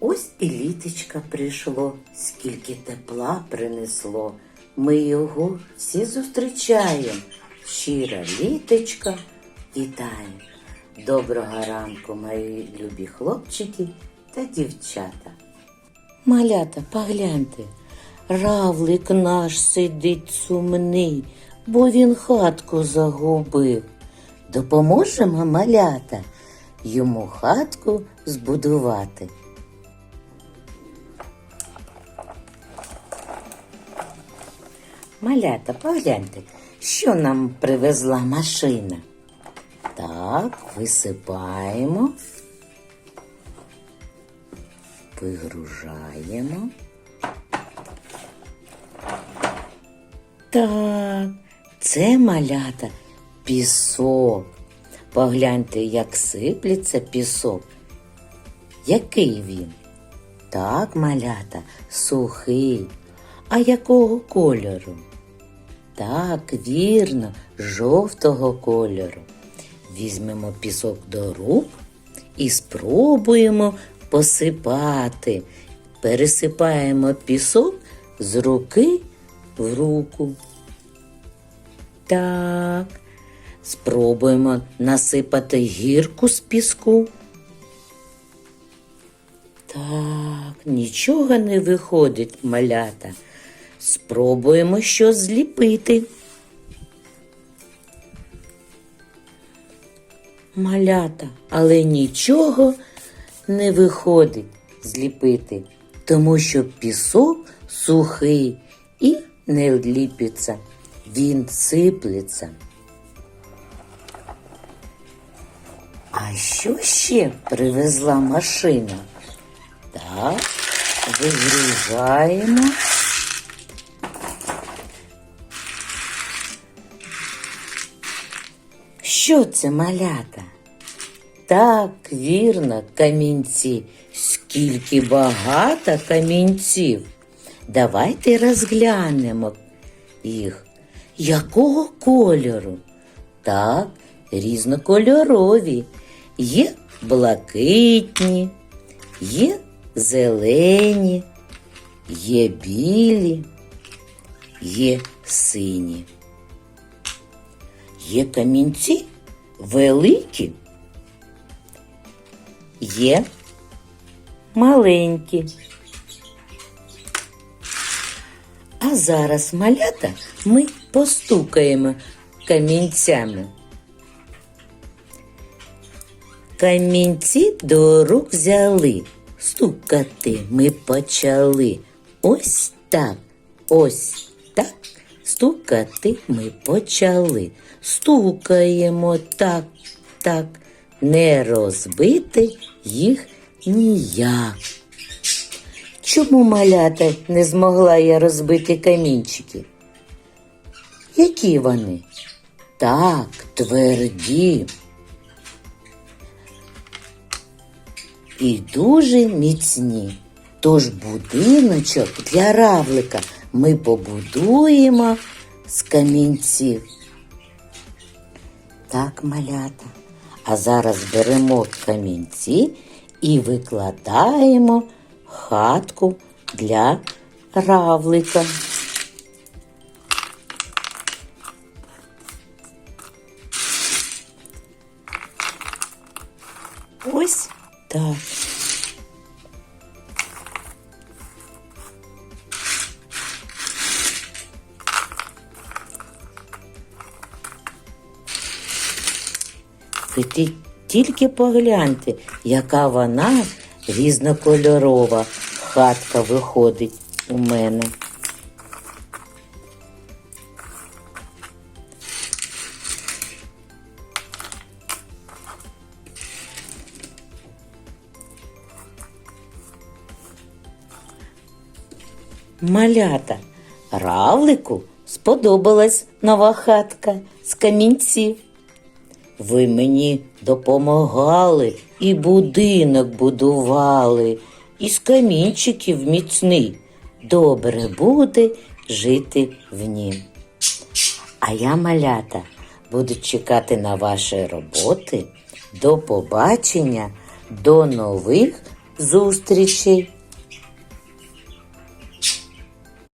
Ось і літочка прийшло, скільки тепла принесло. Ми його всі зустрічаємо. Щира літочка вітає. Доброго ранку, мої любі хлопчики та дівчата. Малята, погляньте, равлик наш сидить сумний, бо він хатку загубив. Допоможемо малята йому хатку збудувати. Малята, погляньте, що нам привезла машина. Так, висипаємо, вигружаємо. Так, це малята пісок. Погляньте, як сиплеться пісок. Який він? Так, малята, сухий. А якого кольору? Так, вірно, жовтого кольору. Візьмемо пісок до рук і спробуємо посипати. Пересипаємо пісок з руки в руку. Так, спробуємо насипати гірку з піску. Так, нічого не виходить, малята. Спробуємо щось зліпити. Малята, але нічого не виходить зліпити, тому що пісок сухий і не ліпиться. Він сиплеться. А що ще привезла машина? Так, вигружаємо. Що це малята? Так, вірно, камінці. Скільки багато камінців. Давайте розглянемо їх. Якого кольору? Так, різнокольорові. Є блакитні, є зелені, є білі, є сині. Є камінці великі, є маленькі. А зараз малята ми постукаємо камінцями. Камінці до рук взяли, стукати ми почали. Ось так, ось так, стукати ми почали. Стукаємо так, так, не розбити їх ніяк. Чому малята не змогла я розбити камінчики? Які вони? Так, тверді. І дуже міцні. Тож будиночок для равлика ми побудуємо з камінців. Так, малята. А зараз беремо камінці і викладаємо хатку для равлика. Ось так. Ви ті- тільки погляньте, яка вона різнокольорова хатка виходить у мене. Малята, равлику сподобалась нова хатка з камінців. Ви мені допомагали і будинок будували, із камінчиків міцний. Добре буде жити в нім. А я, малята, буду чекати на ваші роботи. До побачення, до нових зустрічей!